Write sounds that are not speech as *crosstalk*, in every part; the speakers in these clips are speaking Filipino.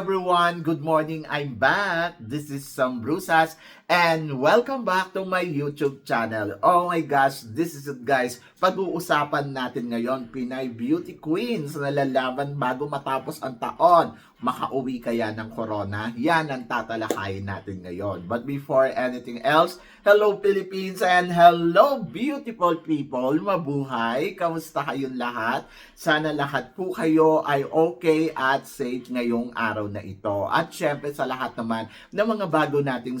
Everyone! Good morning! I'm back! This is Sam Brusas and welcome back to my YouTube channel. Oh my gosh, this is it guys. Pag-uusapan natin ngayon, Pinay Beauty Queens na lalaban bago matapos ang taon. Makauwi kaya ng corona? Yan ang tatalakayin natin ngayon. But before anything else, hello Philippines and hello beautiful people! Mabuhay! Kamusta kayong lahat? Sana lahat po kayo ay okay at safe ngayong araw na ito. At syempre sa lahat naman ng mga bago nating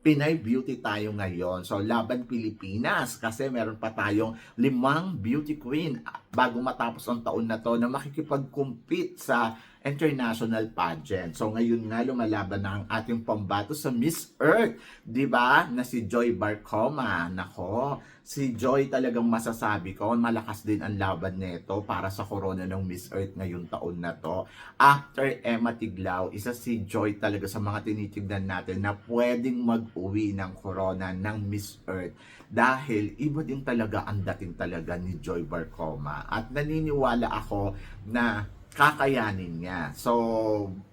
Pinay Beauty tayo ngayon. So, Laban Pilipinas kasi meron pa tayong limang beauty queen bago matapos ang taon na to na makikipag-compete sa international pageant. So, ngayon nga lumalaban na ang ating pambato sa Miss Earth, 'di ba? Na si Joy Barcoma. Nako, si Joy talagang masasabi ko, malakas din ang laban nito para sa corona ng Miss Earth ngayong taon na to. After Emma Tiglao, isa si Joy talaga sa mga tinitignan natin na pwedeng mag-uwi ng corona ng Miss Earth dahil iba din talaga ang dating talaga ni Joy Barcoma. At naniniwala ako na kakayanin niya. So,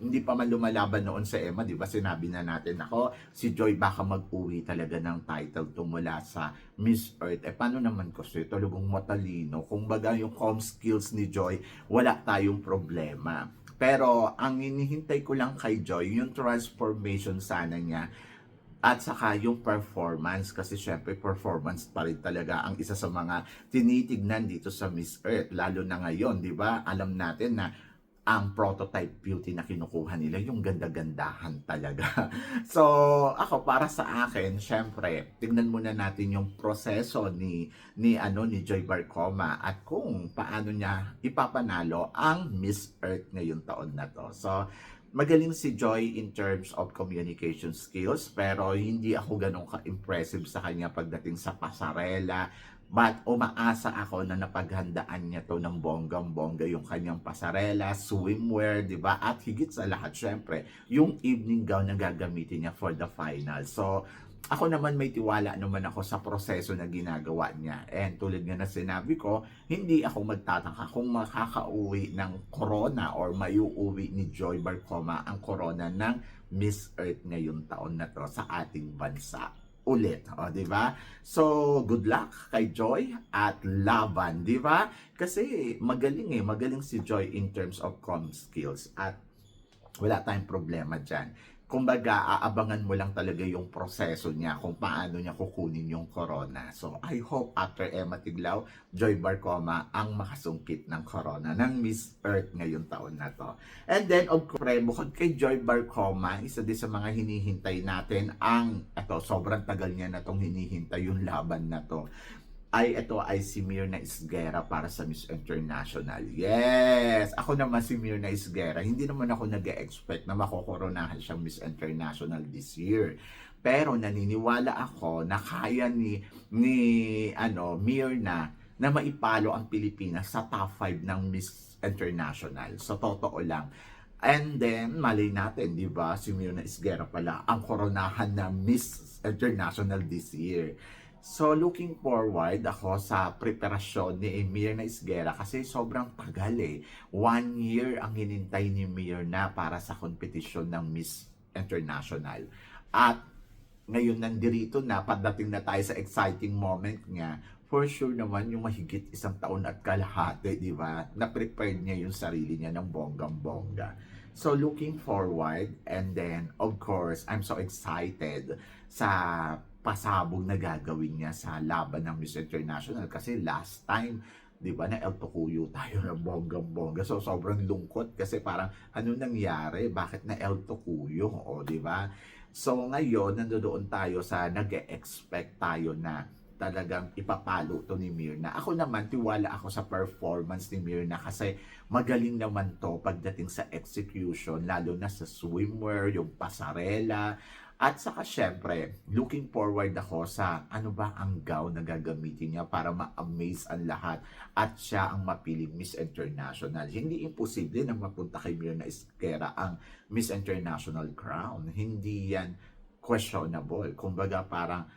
hindi pa man lumalaban noon sa Emma, di ba? Sinabi na natin, ako, si Joy baka mag-uwi talaga ng title to mula sa Miss Earth. Eh, paano naman kasi? Talagang matalino. Kung baga yung com skills ni Joy, wala tayong problema. Pero, ang inihintay ko lang kay Joy, yung transformation sana niya, at saka yung performance kasi syempre performance pa rin talaga ang isa sa mga tinitignan dito sa Miss Earth lalo na ngayon 'di ba alam natin na ang prototype beauty na kinukuha nila yung ganda-gandahan talaga. *laughs* so, ako para sa akin, syempre, tignan muna natin yung proseso ni ni ano ni Joy Barcoma at kung paano niya ipapanalo ang Miss Earth ngayong taon na to. So, magaling si Joy in terms of communication skills pero hindi ako ganun ka-impressive sa kanya pagdating sa pasarela but umaasa ako na napaghandaan niya to ng bonggang-bongga yung kanyang pasarela, swimwear, di ba? At higit sa lahat, syempre, yung evening gown na gagamitin niya for the final. So, ako naman may tiwala naman ako sa proseso na ginagawa niya. And tulad nga na sinabi ko, hindi ako magtataka kung makakauwi ng corona or mayuuwi ni Joy Barcoma ang corona ng Miss Earth ngayong taon na to sa ating bansa ulit, o, di ba? So, good luck kay Joy at laban, di ba? Kasi magaling eh, magaling si Joy in terms of com skills at wala tayong problema dyan kumbaga, aabangan mo lang talaga yung proseso niya kung paano niya kukunin yung corona. So, I hope after Emma Tiglao, Joy Barcoma ang makasungkit ng corona ng Miss Earth ngayong taon na to. And then, of course, bukod kay Joy Barcoma, isa din sa mga hinihintay natin ang, eto, sobrang tagal niya na tong hinihintay yung laban na to ay ito ay si Mirna Isguera para sa Miss International. Yes! Ako naman si Mirna Isguera. Hindi naman ako nag-expect na makokoronahan siyang Miss International this year. Pero naniniwala ako na kaya ni ni ano Mirna na maipalo ang Pilipinas sa top 5 ng Miss International. So totoo lang. And then, malay natin, di ba, si Mirna Isguera pala ang koronahan ng Miss International this year. So, looking forward ako sa preparasyon ni Emir na Isguera kasi sobrang tagal eh. One year ang hinintay ni Emir na para sa kompetisyon ng Miss International. At ngayon nandirito na, pagdating na tayo sa exciting moment niya, for sure naman yung mahigit isang taon at kalahati, di ba? Na-prepared niya yung sarili niya ng bonggang-bongga. So looking forward and then of course, I'm so excited sa pasabog na gagawin niya sa laban ng Miss International kasi last time 'di ba na El Tocuyo tayo na bonggang-bongga so sobrang lungkot kasi parang ano nangyari? Bakit na El Tocuyo? O 'di ba? So ngayon nandoon tayo sa nag-expect tayo na talagang ipapalo to ni Mirna. Ako naman, tiwala ako sa performance ni Mirna kasi magaling naman to pagdating sa execution, lalo na sa swimwear, yung pasarela, At saka syempre, looking forward ako sa ano ba ang gown na gagamitin niya para ma-amaze ang lahat at siya ang mapiling Miss International. Hindi imposible na mapunta kay Mirna Esquera ang Miss International crown. Hindi yan questionable. Kumbaga parang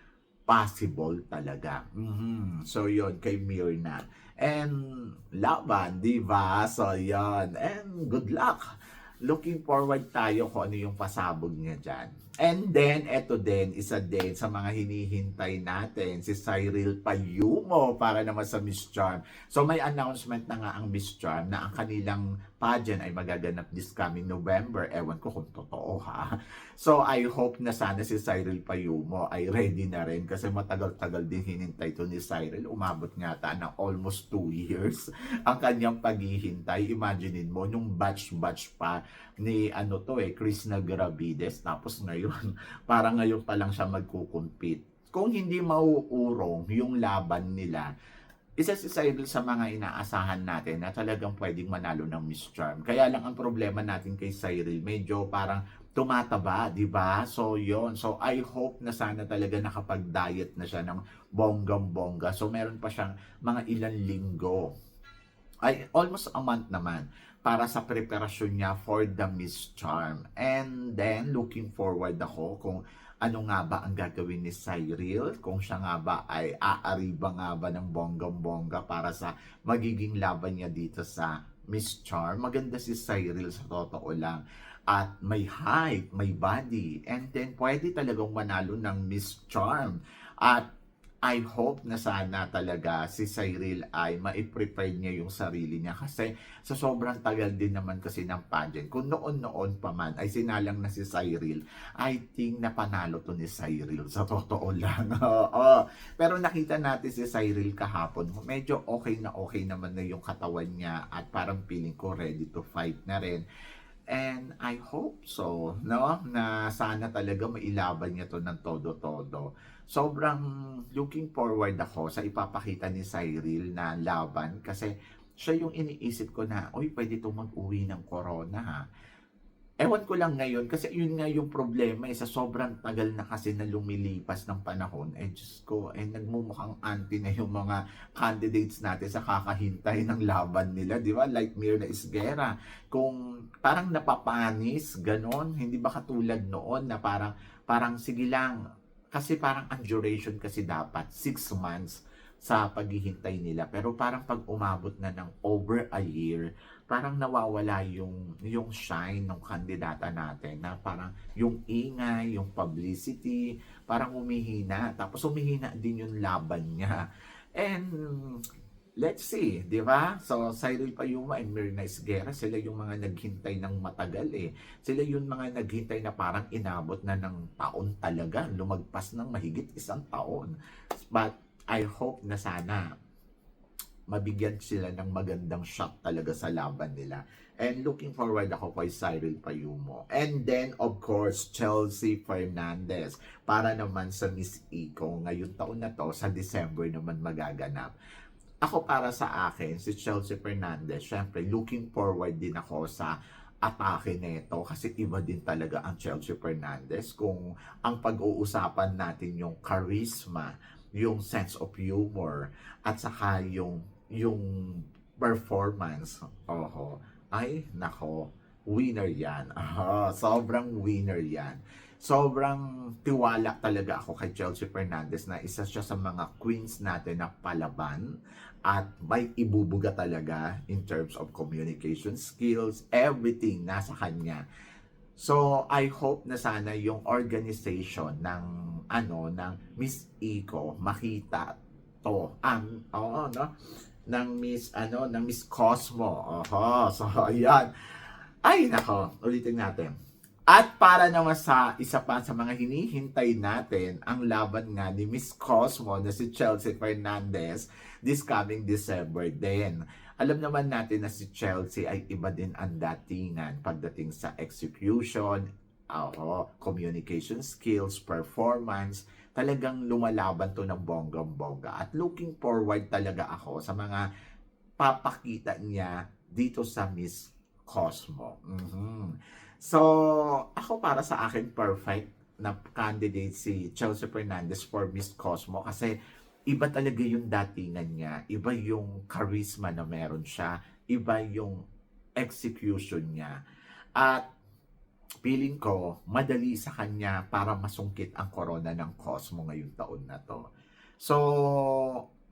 possible talaga. Mhm. So yon kay Mirna. And laban, di ba? So yon. And good luck. Looking forward tayo kung ano yung pasabog niya dyan. And then, eto din, isa din sa mga hinihintay natin, si Cyril Payumo para naman sa Miss Charm. So may announcement na nga ang Miss Charm na ang kanilang pageant ay magaganap this coming November. Ewan ko kung totoo ha. So I hope na sana si Cyril Payumo ay ready na rin kasi matagal-tagal din hinintay to ni Cyril. Umabot nga ta ng almost 2 years *laughs* ang kanyang paghihintay. Imaginein mo, nung batch-batch pa ni ano to eh, Chris Nagravides. Tapos ngayon, *laughs* parang ngayon pa lang siya magkukumpit. Kung hindi mauurong yung laban nila, isa si Cyril sa mga inaasahan natin na talagang pwedeng manalo ng Miss Charm. Kaya lang ang problema natin kay Cyril, medyo parang tumataba, di ba? So, yon So, I hope na sana talaga nakapag-diet na siya ng bonggam-bongga. So, meron pa siyang mga ilang linggo. Ay, almost a month naman para sa preparasyon niya for the Miss Charm. And then, looking forward ako kung ano nga ba ang gagawin ni Cyril, kung siya nga ba ay aariba nga ba ng bonggam-bongga para sa magiging laban niya dito sa Miss Charm. Maganda si Cyril sa totoo lang. At may height, may body, and then pwede talagang manalo ng Miss Charm. At I hope na sana talaga si Cyril ay ma-prepare niya yung sarili niya kasi sa sobrang tagal din naman kasi ng pageant. Kung noon-noon pa man ay sinalang na si Cyril, I think na panalo to ni Cyril sa totoo lang. *laughs* Pero nakita natin si Cyril kahapon, medyo okay na okay naman na yung katawan niya at parang feeling ko ready to fight na rin. And I hope so, no? Na sana talaga mailaban niya to ng todo-todo. Sobrang looking forward ako sa ipapakita ni Cyril na laban kasi siya yung iniisip ko na, oy, pwede itong mag-uwi ng corona ha. Ewan ko lang ngayon, kasi yun nga yung problema eh, sa sobrang tagal na kasi na lumilipas ng panahon, eh Diyos ko, eh nagmumukhang anti na yung mga candidates natin sa kakahintay ng laban nila, di ba? Like Mirna Isguera, kung parang napapanis, ganon, hindi ba katulad noon na parang, parang sige lang, kasi parang ang duration kasi dapat, six months sa paghihintay nila. Pero parang pag umabot na ng over a year, parang nawawala yung yung shine ng kandidata natin na parang yung ingay, yung publicity, parang humihina. Tapos humihina din yung laban niya. And let's see, di ba? So, Cyril Payuma and Mirna Esguera, sila yung mga naghintay ng matagal eh. Sila yung mga naghintay na parang inabot na ng taon talaga. Lumagpas ng mahigit isang taon. But I hope na sana mabigyan sila ng magandang shot talaga sa laban nila. And looking forward ako kay Cyril Payumo. And then, of course, Chelsea Fernandez. Para naman sa Miss Iko, ngayong taon na to, sa December naman magaganap. Ako para sa akin, si Chelsea Fernandez, syempre, looking forward din ako sa atake nito kasi iba din talaga ang Chelsea Fernandez kung ang pag-uusapan natin yung charisma, yung sense of humor at saka yung yung performance. Oho. Ay, nako. Winner yan. Aha, sobrang winner yan. Sobrang tiwala talaga ako kay Chelsea Fernandez na isa siya sa mga queens natin na palaban at may ibubuga talaga in terms of communication skills, everything nasa kanya. So, I hope na sana yung organization ng ano ng Miss Eco makita to. Um, oo, no? ng Miss ano, ng Miss Cosmo. Oho, so *laughs* ayan. Ay nako, ulitin natin. At para naman sa isa pa sa mga hinihintay natin, ang laban nga ni Miss Cosmo na si Chelsea Fernandez this coming December din. Alam naman natin na si Chelsea ay iba din ang datingan pagdating sa execution, uh, communication skills, performance, talagang lumalaban to ng bonggang-bongga. At looking forward talaga ako sa mga papakita niya dito sa Miss Cosmo. Mhm. So, ako para sa akin perfect na candidate si Chelsea Fernandez for Miss Cosmo kasi iba talaga yung datingan niya, iba yung charisma na meron siya, iba yung execution niya. At feeling ko, madali sa kanya para masungkit ang corona ng Cosmo ngayong taon na to. So,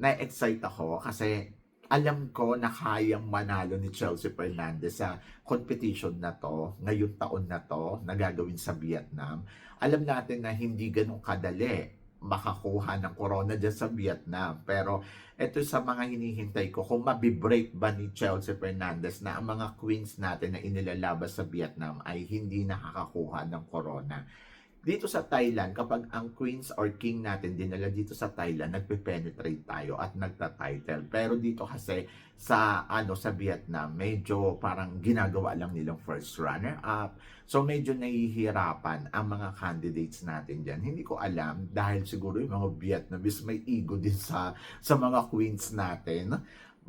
na-excite ako kasi alam ko na kayang manalo ni Chelsea Fernandez sa competition na to, ngayong taon na to, na gagawin sa Vietnam. Alam natin na hindi ganun kadali makakuha ng corona dyan sa Vietnam. Pero ito sa mga hinihintay ko, kung mabibreak ba ni Chelsea Fernandez na ang mga queens natin na inilalabas sa Vietnam ay hindi nakakakuha ng corona. Dito sa Thailand, kapag ang queens or king natin dinala dito sa Thailand, nagpe-penetrate tayo at nagta-title. Pero dito kasi sa ano sa Vietnam, medyo parang ginagawa lang nilang first runner up. So medyo nahihirapan ang mga candidates natin diyan. Hindi ko alam dahil siguro yung mga Vietnamese may ego din sa sa mga queens natin.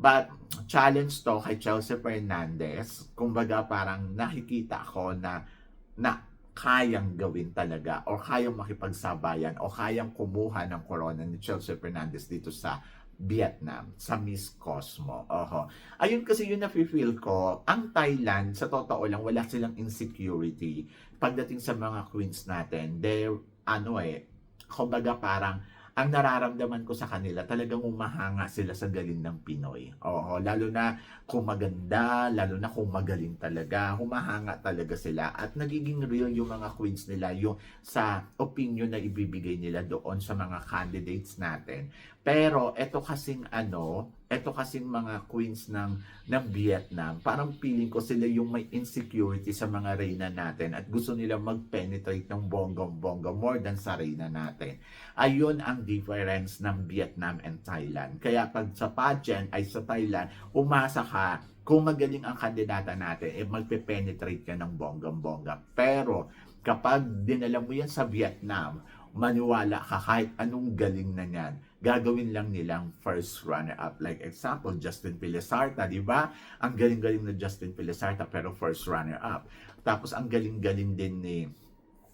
But challenge to kay Chelsea Fernandez. Kumbaga parang nakikita ko na na kayang gawin talaga o kayang makipagsabayan o kayang kumuha ng corona ni Chelsea Fernandez dito sa Vietnam, sa Miss Cosmo. Oho. Ayun kasi yun na-feel ko, ang Thailand, sa totoo lang, wala silang insecurity. Pagdating sa mga queens natin, they're, ano eh, kumbaga parang, ang nararamdaman ko sa kanila, talagang umahanga sila sa galing ng Pinoy. Oo, lalo na kung maganda, lalo na kung magaling talaga, humahanga talaga sila at nagiging real yung mga queens nila yung sa opinion na ibibigay nila doon sa mga candidates natin. Pero eto kasing ano, eto kasing mga queens ng ng Vietnam, parang feeling ko sila yung may insecurity sa mga reyna natin at gusto nila mag-penetrate ng bonggang-bongga more than sa reyna natin. Ayun ang difference ng Vietnam and Thailand. Kaya pag sa pageant ay sa Thailand, umasa ka kung magaling ang kandidata natin, eh magpe-penetrate ka ng bonggang-bongga. Pero kapag dinala mo yan sa Vietnam, maniwala ka kahit anong galing na yan, gagawin lang nilang first runner-up. Like example, Justin Pilisarta, di ba? Ang galing-galing na Justin Pilisarta pero first runner-up. Tapos ang galing-galing din ni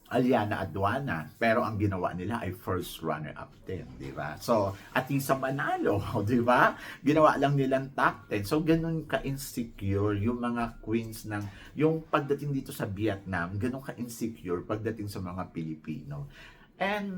Aliana Aduana, pero ang ginawa nila ay first runner-up din, di ba? So, Atisa Manalo, *laughs* di ba? Ginawa lang nilang top 10. So, ganun ka-insecure yung mga queens ng, yung pagdating dito sa Vietnam, ganun ka-insecure pagdating sa mga Pilipino. And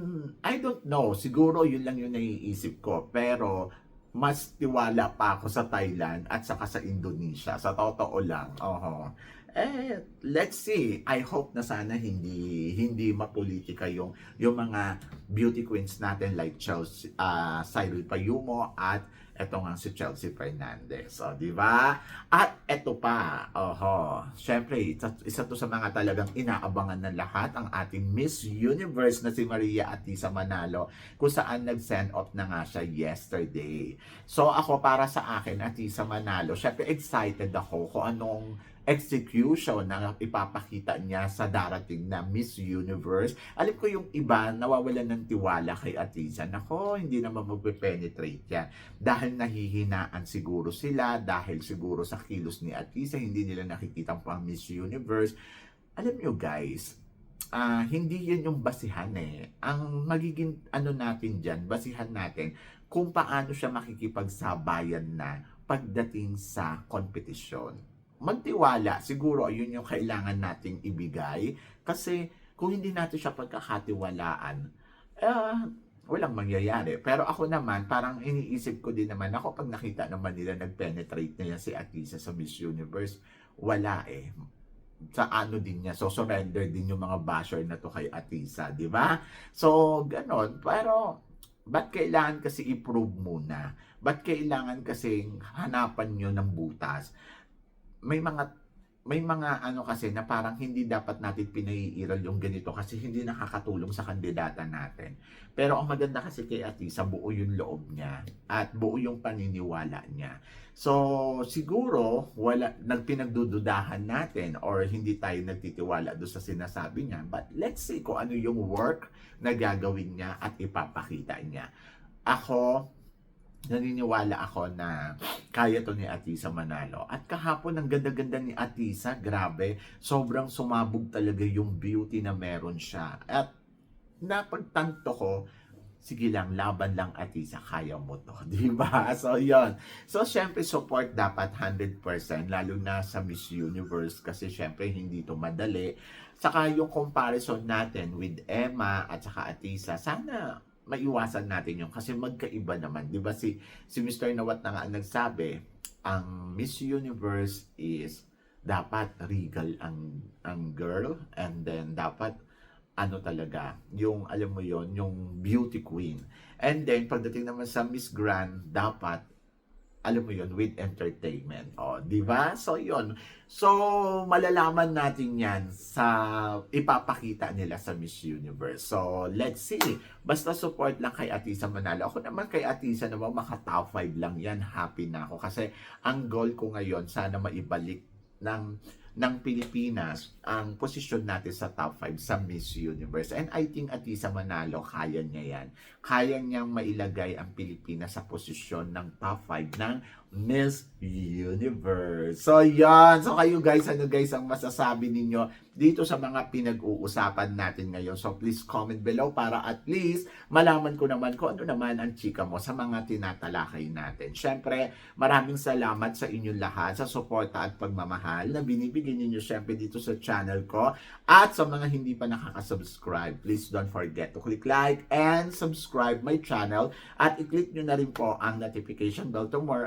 I don't know, siguro yun lang yung naiisip ko, pero mas tiwala pa ako sa Thailand at saka sa Indonesia. Sa totoo lang. Oho. Eh, let's see. I hope na sana hindi hindi mapolitika yung yung mga beauty queens natin like Chelsea, uh, Cyril Payumo at eto nga si Chelsea Fernandez. O, di ba? At eto pa, oho, syempre, isa, isa to sa mga talagang inaabangan ng lahat, ang ating Miss Universe na si Maria Atisa Manalo, kung saan nag-send off na nga siya yesterday. So, ako para sa akin, Atisa Manalo, syempre excited ako kung anong execution na ipapakita niya sa darating na Miss Universe. Alam ko yung iba nawawalan ng tiwala kay Atisa. Nako, hindi naman magpe-penetrate yan. Dahil nahihinaan siguro sila, dahil siguro sa kilos ni Atisa, hindi nila nakikita pang Miss Universe. Alam nyo guys, ah hindi yan yung basihan eh. Ang magiging ano natin dyan, basihan natin kung paano siya makikipagsabayan na pagdating sa kompetisyon magtiwala, siguro yun yung kailangan nating ibigay. Kasi kung hindi natin siya pagkakatiwalaan, eh, walang mangyayari. Pero ako naman, parang iniisip ko din naman, ako pag nakita naman nila nag-penetrate na yan si Atisa sa Miss Universe, wala eh sa ano din niya. So, surrender din yung mga basher na to kay Atisa, di ba? So, ganon. Pero, ba't kailangan kasi i-prove muna? Ba't kailangan kasi hanapan nyo ng butas? May mga may mga ano kasi na parang hindi dapat natin pinaiiral yung ganito kasi hindi nakakatulong sa kandidata natin. Pero ang maganda kasi kay Atisa, buo yung loob niya at buo yung paniniwala niya. So, siguro, wala, nagpinagdududahan natin or hindi tayo nagtitiwala doon sa sinasabi niya. But let's see kung ano yung work na gagawin niya at ipapakita niya. Ako, naniniwala ako na kaya to ni Atisa Manalo. At kahapon, ang ganda-ganda ni Atisa, grabe, sobrang sumabog talaga yung beauty na meron siya. At napagtanto ko, sige lang, laban lang Atisa, kaya mo to. *laughs* Di ba? So, yon So, syempre, support dapat 100%, lalo na sa Miss Universe, kasi syempre, hindi to madali. Saka yung comparison natin with Emma at saka Atisa, sana maiwasan natin yun kasi magkaiba naman. Di ba si, si Mr. Nawat na nga nagsabi, ang Miss Universe is dapat regal ang ang girl and then dapat ano talaga, yung alam mo yon yung beauty queen. And then pagdating naman sa Miss Grand, dapat alam mo yon with entertainment. O, di ba? So, yon So, malalaman natin yan sa ipapakita nila sa Miss Universe. So, let's see. Basta support lang kay Atisa Manalo. Ako naman kay Atisa naman, maka top 5 lang yan. Happy na ako. Kasi ang goal ko ngayon, sana maibalik ng ng Pilipinas ang posisyon natin sa top 5 sa Miss Universe. And I think Atisa Manalo, kaya niya yan. Kaya niyang mailagay ang Pilipinas sa posisyon ng top 5 ng Miss Universe. So, yan. So, kayo guys, ano guys ang masasabi ninyo dito sa mga pinag-uusapan natin ngayon? So, please comment below para at least malaman ko naman kung ano naman ang chika mo sa mga tinatalakay natin. Siyempre, maraming salamat sa inyong lahat sa suporta at pagmamahal na binibigay ninyo siyempre dito sa channel ko. At sa mga hindi pa nakaka-subscribe, please don't forget to click like and subscribe my channel at i-click nyo na rin po ang notification bell to more